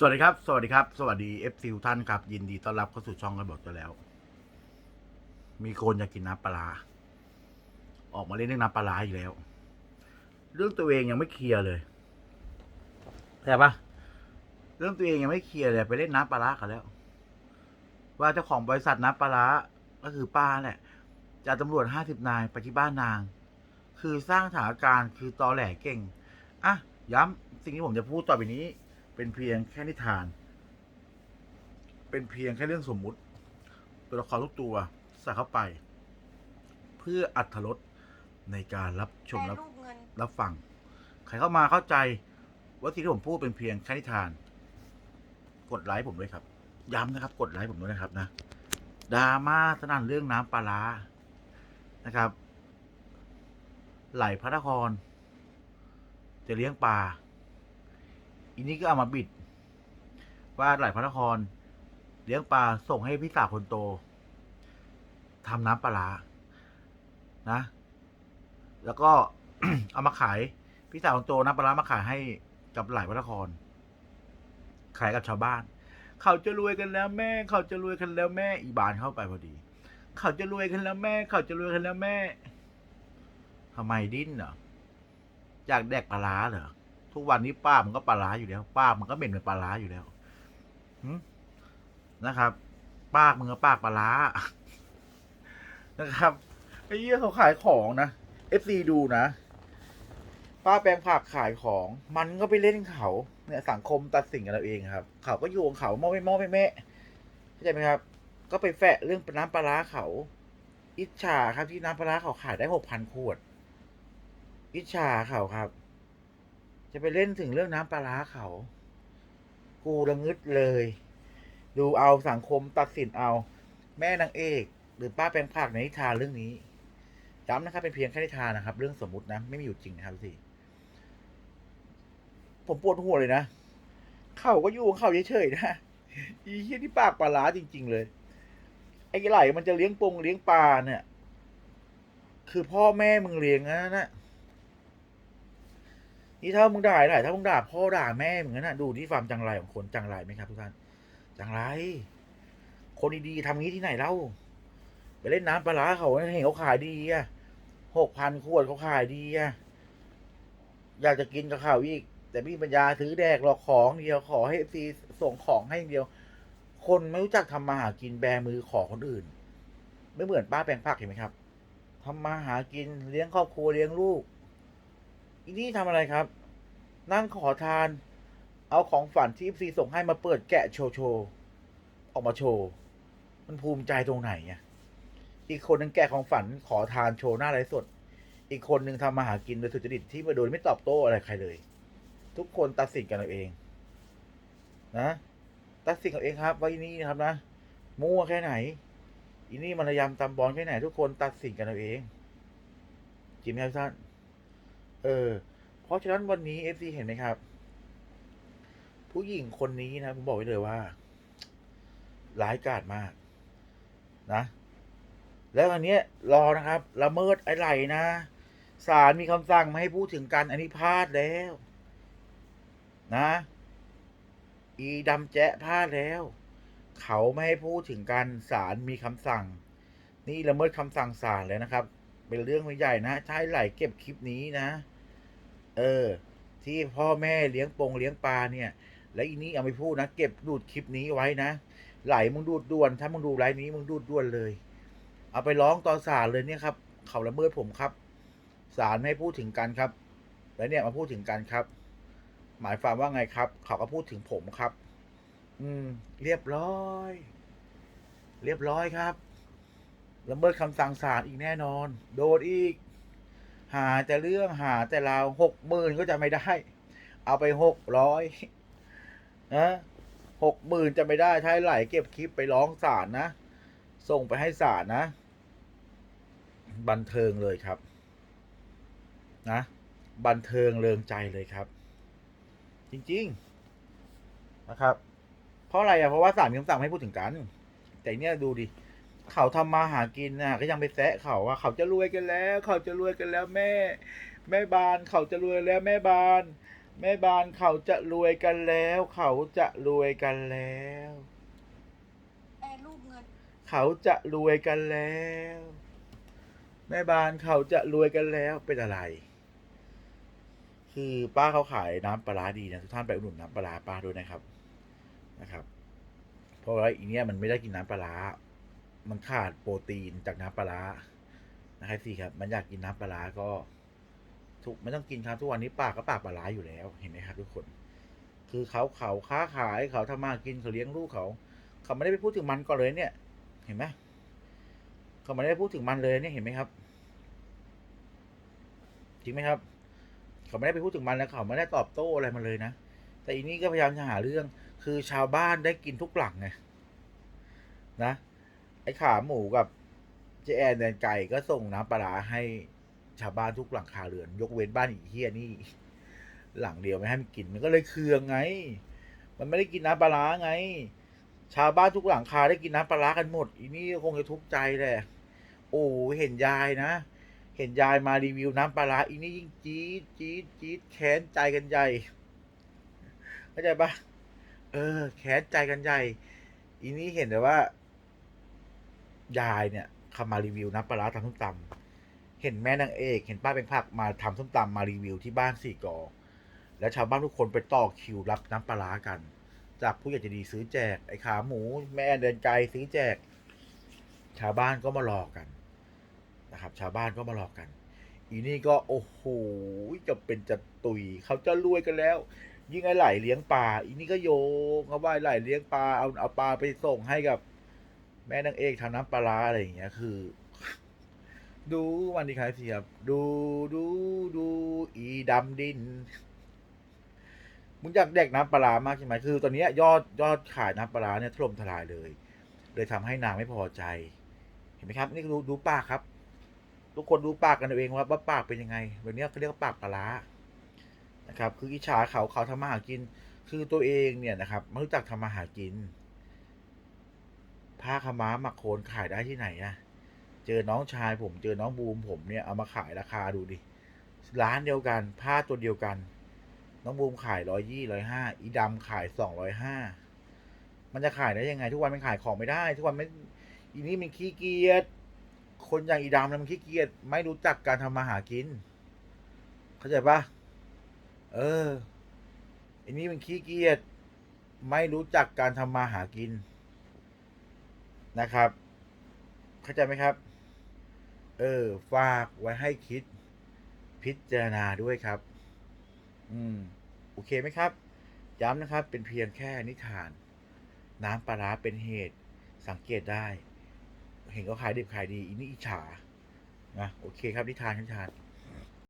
สวัสดีครับ สวัสดีครับ สวัสดีเอฟซีท่านครับ ยินดีต้อนรับเข้าสู่ช่องกันบอกจะแล้ว มีคนอยากกินน้ำปลา ออกมาเล่นเรื่องน้ำปลาอีกแล้ว เรื่องตัวเองยังไม่เคลียร์เลยแต่ปะเรื่องตัวเองยังไม่เคลียร์เลยไปเล่นน้ำปลากันแล้ว ว่าเจ้าของบริษัทน้ำปลาร้าก็คือป้าแหละจะตำรวจห้าสิบนายไปที่บ้านนาง คือสร้างสถานการณ์คือตอแหลเก่งอะย้ำสิ่งที่ผมจะพูดต่อไปนี้ เป็นเพียงแค่นิทาน เป็นเพียงแค่เรื่องสมมุติ ตัวละครทุกตัวใส่เข้าไป เพื่ออัธรสในการรับชมแปรรับรูปเงินรับฟังใครเข้ามาเข้าใจว่าที่ที่ผมพูดเป็นเพียงแค่นิทาน กดไลค์ผมด้วยครับ ย้ำนะครับ กดไลค์ผมด้วยนะครับนะดราม่าสนั่นเรื่องน้ำปลาร้านะครับ ไหลพระนครจะเลี้ยงปลา อีนี้ก็เอามาบิด ว่าไหลพระนคร เลี้ยงปลาส่งให้พี่สาวคนโตทำน้ำปลาร้านะ แล้วก็เอามาขาย พี่สาวคนโตน้ำปลามาขายให้กับไหลพระนคร ขายกับชาวบ้าน เขาจะรวยกันแล้วแม่ เขาจะรวยกันแล้วแม่ อีบานเข้าไปพอดี เขาจะรวยกันแล้วแม่ เขาจะรวยกันแล้วแม่ทำไมดิ้นเหรออยากแดกปลาร้าเหรอ ทุกวันนี้ป้ามันก็ปลาร้าอยู่แล้ว ป้ามันก็เหม็นเป็นปลาร้าอยู่แล้วนะครับป้ามึงก็ปากปลาร้านะครับไอ้เหี้ยเขาขายของนะเอฟซีดูนะ ป้าแปลงผักขายของ มันก็ไปเล่นเขา เนี่ยสังคมตัดสินกันเราเองครับ เขาก็อยู่ของเขามอไม่มอไม่แม่เข้าใจไหมครับ ก็ไปแฝะเรื่องน้ำปลาร้าเขา อิจฉาครับที่น้ำปลาร้าเขาขายได้หกพันขวด อิจฉาเขาครับ จะไปเล่นถึงเรื่องน้ำปลาร้าเขา กูระงึดเลย ดูเอาสังคมตัดสินเอา แม่นางเอก หรือป้าแปลงผักในนิทานเรื่องนี้ย้ำนะครับเป็นเพียงแค่นิทานนะครับ เรื่องสมมุตินะ ไม่มีอยู่จริงนะครับสิผมปวดหัวเลยนะ เขาก็อยู่ของเขาเฉยๆนะอีเหี้ยที่ปากปลาร้าจริง ๆ เลย ไอ้ไหลมันจะเลี้ยงปงเลี้ยงปลาเนี่ย คือพ่อแม่มึงเลี้ยงนะนะ นี่ถ้ามึงด่าไหนถ้ามึงด่าพ่อด่าแม่เหมึงนั่นนะดูที่ความจังไรของคนจังไรไหมครับทุกท่านจังไร คนดีๆทำงี้ที่ไหนเล่าไปเล่นน้ำปลาเขาเห็นเขาขายดีอะหกพันขวดเขาขายดีอะอยากจะกินกับเขาอีก แต่พี่ปัญญาถือแดกหรอกของเดียวขอให้ซีส่งของให้เดียว คนไม่รู้จักทำมาหากินแบมือขอคนอื่น ไม่เหมือนป้าแปลงผักเห็นไหมครับทำมาหากินเลี้ยงครอบครัวเลี้ยงลูก อีนี่ทำอะไรครับ นั่งขอทาน เอาของฝันที่ซีส่งให้มาเปิดแกะโชว์โชว์ออกมาโชว์ มันภูมิใจตรงไหนอะอีกคนนึงแกะของฝันขอทานโชว์หน้าไลฟ์สด อีกคนนึงทำมาหากินโดยสุจริตที่มาโดยไม่ตอบโต้อะไรใครเลย ทุกคนตัดสินกันเอาเอง นะตัดสินกันเองครับว่าอีนี่นะครับนะมั่วแค่ไหนอีนี่มันระยำตำบอลแค่ไหนทุกคนตัดสินกันเอาเอง จิมครับท่าน เออ เพราะฉะนั้นวันนี้เอฟซีเห็นไหมครับ ผู้หญิงคนนี้นะ ผมบอกไว้เลยว่า ร้ายกาจมาก นะ แล้วอันเนี้ยรอนะครับละเมิดไอ้ไหลนะศาลมีคำสั่งไม่ให้พูดถึงกันอันนี้พลาดแล้ว นะ อีดำแจ๊ะพลาดแล้ว เขาไม่ให้พูดถึงกันศาลมีคำสั่ง นี่ละเมิดคำสั่งศาลเลยนะครับ เป็นเรื่องไม่ใหญ่นะให้ไหลเก็บคลิปนี้นะ เออ ที่พ่อแม่เลี้ยงปงเลี้ยงปลาเนี่ย แล้วอีนี้เอาไปพูดนะเก็บดูดคลิปนี้ไว้นะไหลมึงดูดด่วน ถ้ามึงดูไลฟ์นี้มึงดูดด่วนเลย เอาไปร้องต่อศาลเลยเนี่ยครับเขาละเมิดผมครับศาลไม่ให้พูดถึงกันครับ แล้วเนี่ยมาพูดถึงกันครับ หมายความว่าไงครับ เขาก็พูดถึงผมครับ อืม เรียบร้อย เรียบร้อยครับ ละเมิดคำสั่งศาลอีกแน่นอน โดนอีก หาแต่เรื่องหาแต่ราวหกหมื่นก็จะไม่ได้ เอาไปหกร้อยนะหกหมื่นจะไม่ได้ถ้าให้ไหลเก็บคลิปไปร้องศาลนะ ส่งไปให้ศาลนะ บันเทิงเลยครับนะบันเทิงเริงใจเลยครับ จริง ๆ นะครับ เพราะอะไรอะเพราะว่าศาลมีคำสั่งให้พูดถึงกัน แต่เนี่ยดูดิ เขาทำมาหากินน่ะ ก็ยังไปแซะเขาว่าเขาจะรวยกันแล้ว เขาจะรวยกันแล้วแม่ แม่บาน เขาจะรวยแล้วแม่บาน แม่บ้านเขาจะรวยกันแล้ว เขาจะรวยกันแล้วแม่รูปเงิน เขาจะรวยกันแล้ว แม่บ้านเขาจะรวยกันแล้วเป็นอะไร คือป้าเขาขายน้ำปลาร้าดีนะทุกท่านไปอุดหนุนน้ำปลาร้าป้าด้วยนะครับนะครับ เพราะว่าอีเนี้ยมันไม่ได้กินน้ำปลาร้า มันขาดโปรตีนจากน้ำปลาร้านะครับสิครับ มันอยากกินน้ำปลาก็ ทุกไม่ต้องกินครับทุกวันนี้ปากก็ปากปลาอยู่แล้วเห็นไหมครับ ทุกคน คือเขาเขาค้าขายเขาทำมากินเขาเลี้ยงลูกเขา เขาไม่ได้ไปพูดถึงมันก่อนเลยเนี่ย เห็นไหมเขาไม่ได้พูดถึงมันเลยเนี่ยเห็นไหมครับจริงไหมครับ เขาไม่ได้ไปพูดถึงมันแล้วเขาไม่ได้ตอบโต้อะไรมาเลยนะแต่อีนี่ก็พยายามจะหาเรื่อง คือชาวบ้านได้กินทุกหลังไงนะ อ้ขาหมูกับเจแอนแดนไก่ก็ส่งน้ำปลาให้ชาวบ้านทุกหลังคาเรือน ยกเว้นบ้านอีเฮียนี่ หลังเดียวไม่ให้มันกินมันก็เลยเคืองไง มันไม่ได้กินน้ำปลาไง ชาวบ้านทุกหลังคาได้กินน้ำปลากันหมด อีนี่คงจะทุกข์ใจแหละโอ้เห็นยายนะเห็นยายมารีวิวน้ำปลาร้าอีนี่ยิ่งจี๊ดจี๊ดจี๊ดแค้นใจกันใหญ่เข้าใจปะเออ แค้นใจกันใหญ่อีนี่เห็นแต่ว่า ยายเนี่ยเขามารีวิวน้ำปลาร้าทำส้มตำเห็นแม่นางเอก เห็นป้าเป็นผักมาทำส้มตำมารีวิวที่บ้านสี่กอ แล้วชาวบ้านทุกคนไปต่อคิวรับน้ำปลาร้ากัน จากผู้ใหญ่ใจะดีซื้อแจกไอ้ขาหมู แม่เดินไกลซื้อแจก ชาวบ้านก็มารอกันนะครับ ชาวบ้านก็มารอกัน อีนี่ก็โอ้โหจะเป็นจะตุยเขาจะรวยกันแล้วยิ่งไอ้ไหลเลี้ยงปลาอีนี่ก็โยงเขาไอ้ไหลเลี้ยงปลาเอาเอาปลาไปส่งให้กับ แม่นางเอกทำน้ำปลาร้าอะไรอย่างเงี้ยคือ ดูวันนี้ครับพี่ครับดูดูดูอีดำดินมึงอยากแดกน้ำปลาร้ามากใช่ไหมคือ ตอนนี้ยอดยอดขายน้ำปลาร้าเนี่ยถล่มทลายเลย เลยทำให้นางไม่พอใจ เห็นไหมครับ นี่ดูดูปากครับ ทุกคนดูปากกันเอาเองว่าว่าปากเป็นยังไงแบบนี้เขาเรียกว่าปากปลาร้านะครับ คืออิจฉาเขาเขาทำมาหากิน คือตัวเองเนี่ยนะครับไม่รู้จักทำมาหากิน ผ้าขม้าหมักโคลนขายได้ที่ไหนอะเจอน้องชายผมเจอน้องบูมผมเนี่ยเอามาขายราคาดูดิร้านเดียวกันผ้าตัวเดียวกัน น้องบูมขายร้อยยี่ร้อยห้าอีดำขายสองร้อยห้ามันจะขายได้ยังไง ทุกวันมันขายของไม่ได้ ทุกวันไม่อีนี่มันขี้เกียจคนอย่างอีดำนะมันขี้เกียจไม่รู้จักการทำมาหากิน เข้าใจปะเอออันนี้มันขี้เกียจไม่รู้จักการทำมาหากิน นะครับ เข้าใจไหมครับ เออ ฝากไว้ให้คิดพิจารณาด้วยครับ อืม โอเคไหมครับ ย้ำนะครับ เป็นเพียงแค่นิทาน น้ำปลาร้าเป็นเหตุ สังเกตได้ เห็นเขาขายดิบขายดีอีนี่อิจฉานะโอเคครับนิทานนิทาน